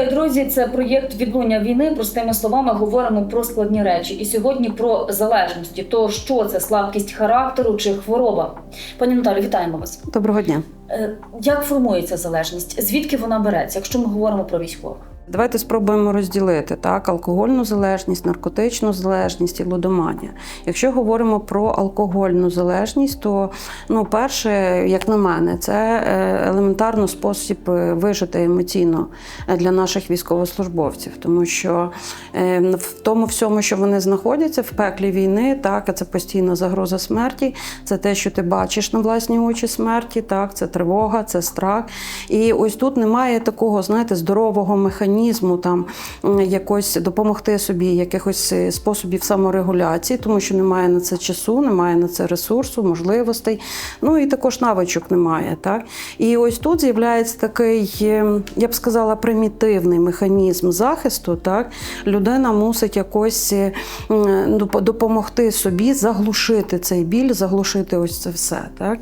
Вітаю, друзі! Це проєкт відлуння війни. Простими словами говоримо про складні речі. І сьогодні про залежності. То що це слабкість характеру чи хвороба? Пані Наталі, вітаємо вас. Доброго дня. Е, Як формується залежність? Звідки вона береться, якщо ми говоримо про військових? Давайте спробуємо розділити так: алкогольну залежність, наркотичну залежність і лудоманія. Якщо говоримо про алкогольну залежність, то ну, перше, як на мене, це е, елементарно спосіб е, вижити емоційно е, для наших військовослужбовців, тому що в тому всьому, що вони знаходяться в пеклі війни, так це постійна загроза смерті, це те, що ти бачиш на власні очі смерті, так це тривога, це страх. І ось тут немає такого, знаєте, здорового механізму там якось допомогти собі, якихось е, способів саморегуляції, тому що немає на це часу, немає на це ресурсу, можливостей. Ну і також навичок немає. Так? І ось тут з'являється такий, е, я б сказала, примітивний механізм захисту. Так? Людина мусить якось е, допомогти собі заглушити цей біль, заглушити ось це все. Так?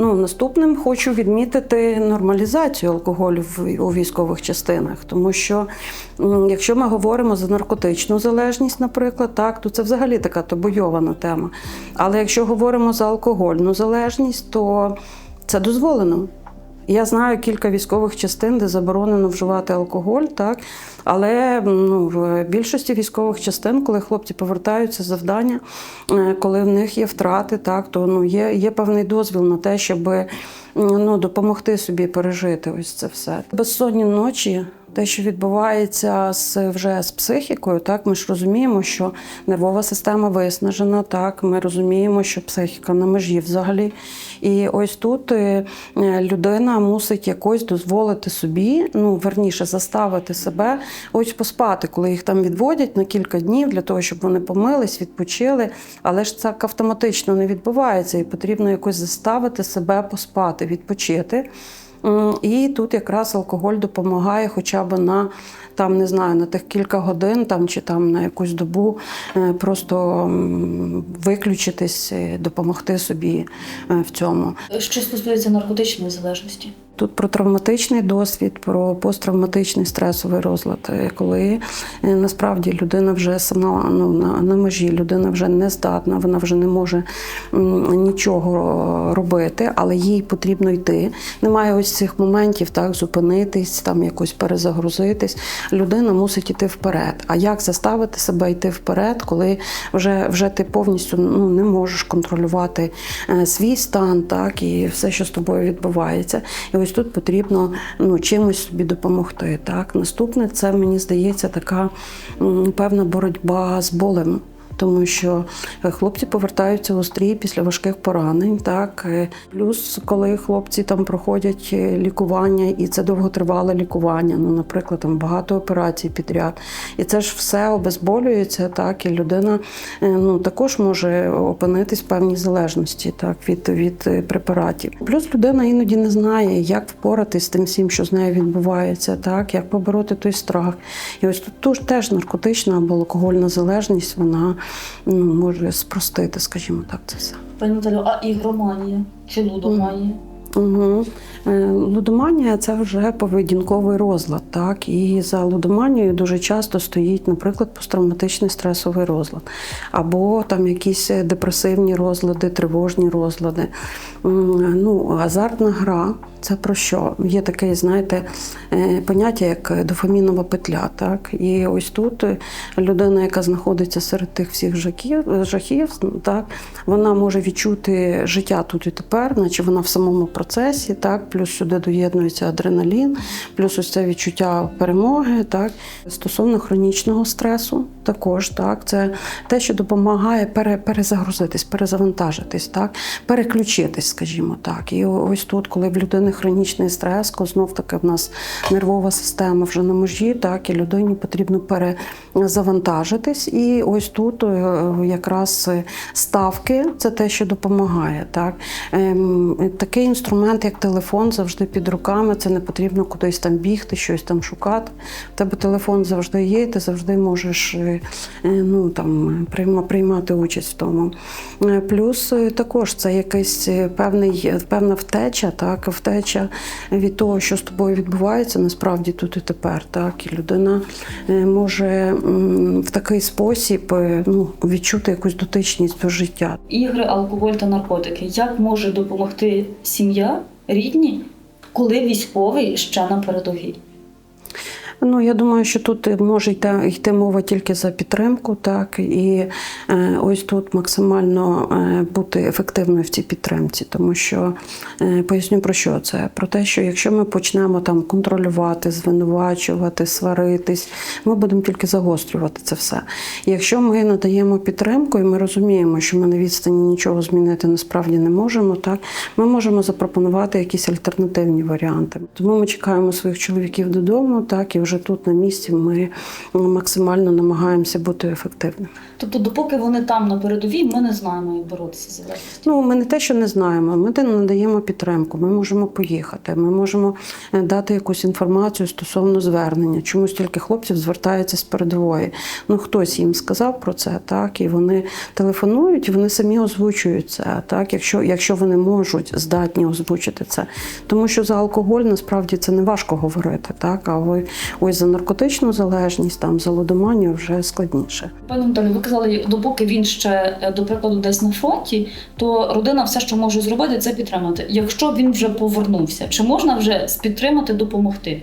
Ну, наступним хочу відмітити нормалізацію алкоголю в- у військових частинах, тому що якщо ми говоримо за наркотичну залежність, наприклад, так, то це взагалі така табуйована тема. Але якщо говоримо за алкогольну залежність, то це дозволено. Я знаю кілька військових частин, де заборонено вживати алкоголь, так але ну, в більшості військових частин, коли хлопці повертаються з завдання, е, коли в них є втрати, так то ну є, є певний дозвіл на те, щоб ну, допомогти собі пережити ось це все. Безсонні ночі. Те, що відбувається з вже з психікою, так ми ж розуміємо, що нервова система виснажена. Так, ми розуміємо, що психіка на межі взагалі. І ось тут е, людина мусить якось дозволити собі, ну верніше, заставити себе ось поспати, коли їх там відводять на кілька днів для того, щоб вони помились, відпочили. Але ж це автоматично не відбувається, і потрібно якось заставити себе поспати, відпочити. І тут якраз алкоголь допомагає хоча б на там не знаю на тих кілька годин там чи там на якусь добу е, просто виключитись, допомогти собі е, в цьому. Що стосується наркотичної залежності? Тут про травматичний досвід, про посттравматичний стресовий розлад, е, коли е, насправді людина вже сама ну, на, на межі, людина вже не здатна, вона вже не може нічого робити, але їй потрібно йти. Немає ось цих моментів, так, зупинитись, там якось перезагрузитись. Людина мусить йти вперед. А як заставити себе йти вперед, коли вже, вже ти повністю ну, не можеш контролювати е, свій стан, так, і все, що з тобою відбувається. І ось тут потрібно ну, чимось собі допомогти. Так. Наступне це, мені здається, така певна боротьба з болем. Тому що е, хлопці повертаються у стрій після важких поранень, так Е, плюс, коли хлопці там проходять е, лікування, і це довготривале лікування. Ну, наприклад, там багато операцій підряд, і це ж все обезболюється, так і людина ну також може опинитись в певній залежності, так від, від препаратів. Плюс людина іноді не знає, як впоратись з тим всім, що з нею відбувається, так як побороти той страх. І ось тут теж наркотична або алкогольна залежність, вона ну, може спростити, скажімо так, це все. Пані Наталю, а ігроманія чи лудоманія? Угу. Лудоманія це вже поведінковий розлад. Так? І за лудоманією дуже часто стоїть, наприклад, посттравматичний стресовий розлад, або там якісь депресивні розлади, тривожні розлади. Ну, азартна гра. Це про що? Є таке, знаєте, е, поняття як дофамінова петля. Так? І ось тут людина, яка знаходиться серед тих всіх жахів, жахів так, вона може відчути життя тут і тепер, наче вона в самому процесі, так, плюс сюди доєднується адреналін, плюс ось це відчуття перемоги. Так. Стосовно хронічного стресу, також так, це те, що допомагає пере, перезагрузитись, перезавантажитись, так, переключитись, скажімо так. І ось тут, коли в людини хронічний стрес, знов таки в нас нервова система вже на межі, так, і людині потрібно перезавантажитись. І ось тут е, якраз ставки це те, що допомагає. Так. Ем, Такий інструмент. як телефон, завжди під руками. Це не потрібно кудись там бігти, щось там шукати. В тебе телефон завжди є, і ти завжди можеш е, е, ну, там, прийма- приймати участь в тому. Е, Плюс е, також це якийсь е, певний, певна втеча, так, втеча від того, що з тобою відбувається насправді тут і тепер. Так, і людина е, може в такий спосіб е, ну, відчути якусь дотичність до життя. Ігри, алкоголь та наркотики. Як може допомогти сім'я, рідні, коли військовий ще на передовій? Ну, я думаю, що тут може йти, йти мова тільки за підтримку, так і е, ось тут максимально е, бути ефективною в цій підтримці, тому що е, поясню про що це? Про те, що якщо ми почнемо там контролювати, звинувачувати, сваритись, ми будемо тільки загострювати це все. Якщо ми надаємо підтримку, і ми розуміємо, що ми на відстані нічого змінити насправді не можемо, так ми можемо запропонувати якісь альтернативні варіанти. Тому ми чекаємо своїх чоловіків додому, так і вже тут на місці ми максимально намагаємося бути ефективними. Тобто, допоки вони там на передовій, ми не знаємо, як боротися з залежністю. Ну, ми не те, що не знаємо, ми надаємо підтримку. Ми можемо поїхати, ми можемо е, дати якусь інформацію стосовно звернення. Чому стільки хлопців звертається з передової? Ну, хтось їм сказав про це, так, і вони телефонують, і вони самі озвучують це, так, якщо, якщо вони можуть здатні озвучити це. Тому що за алкоголь насправді це не важко говорити, так, а ви ось за наркотичну залежність, там за лудоманію вже складніше. Пані Наталі, ви казали, допоки він ще, е, до прикладу, десь на фронті, то родина все, що може зробити, це підтримати. Якщо він вже повернувся, чи можна вже підтримати, допомогти?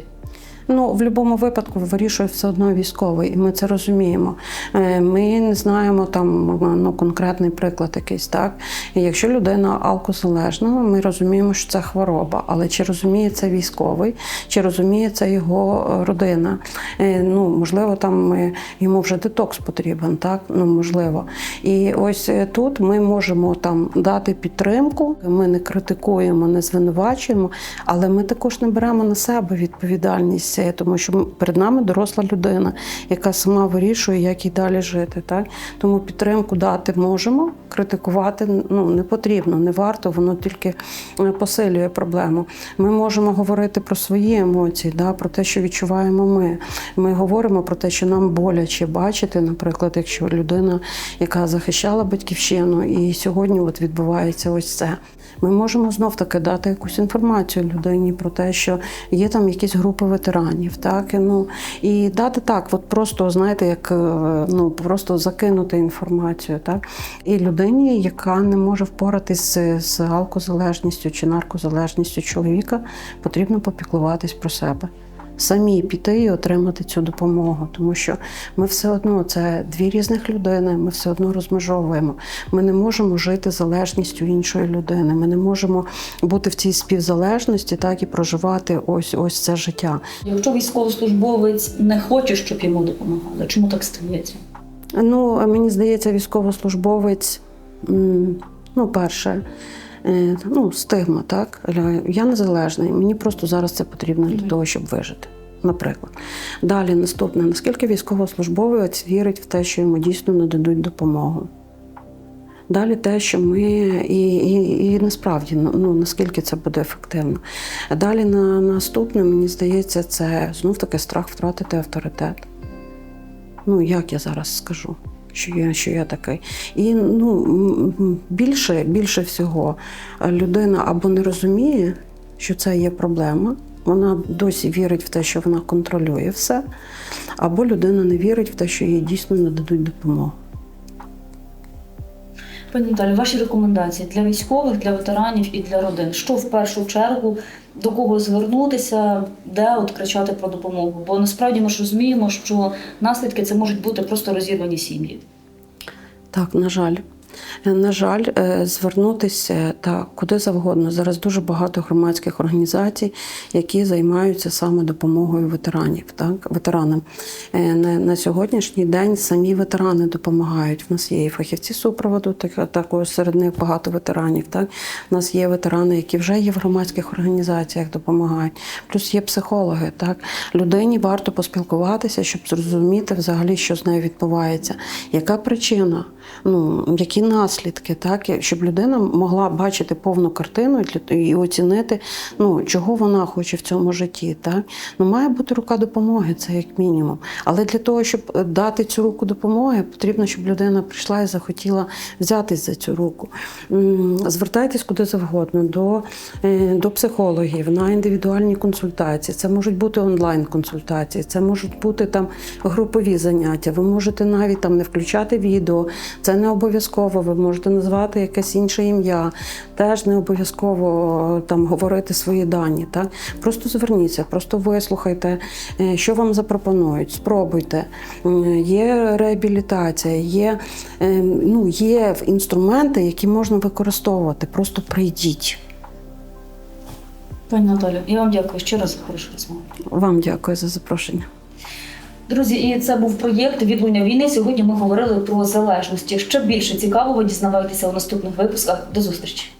Ну, в будь-якому випадку вирішує все одно військовий, і ми це розуміємо. Е, Ми не знаємо там ну, конкретний приклад якийсь, так? І якщо людина алкозалежна, ми розуміємо, що це хвороба. Але чи розуміє це військовий, чи розуміє це його родина? Е, Ну, можливо, там е, йому вже детокс потрібен, так? Ну, можливо. І ось тут ми можемо там дати підтримку. Ми не критикуємо, не звинувачуємо, але ми також не беремо на себе відповідальність, е, тому що перед нами доросла людина, яка сама вирішує, як їй далі жити. Так? Тому підтримку дати можемо, критикувати ну, не потрібно, не варто, воно тільки е, посилює проблему. Ми можемо говорити про свої емоції, да, про те, що відчуваємо ми. Ми говоримо про те, що нам боляче бачити, наприклад, якщо людина, яка захищала батьківщину, і сьогодні от відбувається ось це. Ми можемо знов таки дати якусь інформацію людині про те, що є там якісь групи ветеранів, так і, ну і дати так, от просто знаєте, як е, ну просто закинути інформацію, так і людині, яка не може впоратись з, з алкозалежністю чи наркозалежністю чоловіка, потрібно попіклуватись про себе. Самі піти і отримати цю допомогу, тому що ми все одно це дві різних людини, ми все одно розмежовуємо. Ми не можемо жити залежністю іншої людини. Ми не можемо бути в цій співзалежності, так і проживати ось ось це життя. Якщо військовослужбовець не хоче, щоб йому допомагали, чому так стається? Ну, мені здається, військовослужбовець, ну, перше, ну, стигма, так? Я незалежний, мені просто зараз це потрібно для того, щоб вижити. Наприклад. Далі наступне: наскільки військовослужбовець вірить в те, що йому дійсно нададуть допомогу? Далі те, що ми і, і, і насправді ну, ну, наскільки це буде ефективно. Далі на наступне, мені здається, це знов таки страх втратити авторитет. Ну, як я зараз скажу, що я, що я такий. І ну, більше, більше всього людина або не розуміє, що це є проблема, вона досі вірить в те, що вона контролює все, або людина не вірить в те, що їй дійсно нададуть допомогу. Пані Наталі, ваші рекомендації для військових, для ветеранів і для родин. Що в першу чергу до кого звернутися, де от кричати про допомогу? Бо насправді ми ж розуміємо, що наслідки це можуть бути просто розірвані сім'ї. Так, на жаль. Е, На жаль, е, звернутися та куди завгодно. Зараз дуже багато громадських організацій, які займаються саме допомогою ветеранів. Так? Ветеранам. Е, На, сьогоднішній день самі ветерани допомагають. В нас є і фахівці супроводу, так, також серед них багато ветеранів. Так? У нас є ветерани, які вже є в громадських організаціях, допомагають. Плюс є психологи. Так? Людині варто поспілкуватися, щоб зрозуміти взагалі, що з нею відбувається. Яка причина? Ну, які наслідки? так щоб людина могла бачити повну картину і оцінити, ну чого вона хоче в цьому житті. Так ну має бути рука допомоги, це як мінімум. Але для того, щоб е, дати цю руку допомоги, потрібно, щоб людина прийшла і захотіла взятись за цю руку. Звертайтесь куди завгодно до, е, до психологів на індивідуальні консультації. Це можуть бути онлайн-консультації, це можуть бути там групові заняття. Ви можете навіть там не включати відео. Це не обов'язково. Ви можете назвати якесь інше ім'я. Теж не обов'язково е, там говорити свої дані. Так? Просто зверніться, просто вислухайте, е, що вам запропонують, спробуйте. Є реабілітація, є, е, ну, є інструменти, які можна використовувати. Просто прийдіть. Пані Наталю, я вам дякую ще раз за хорошу розмову. Вам дякую за запрошення. Друзі, і це був проєкт Відлуння війни. Сьогодні ми говорили про залежності. Ще більше цікавого дізнавайтеся у наступних випусках. До зустрічі.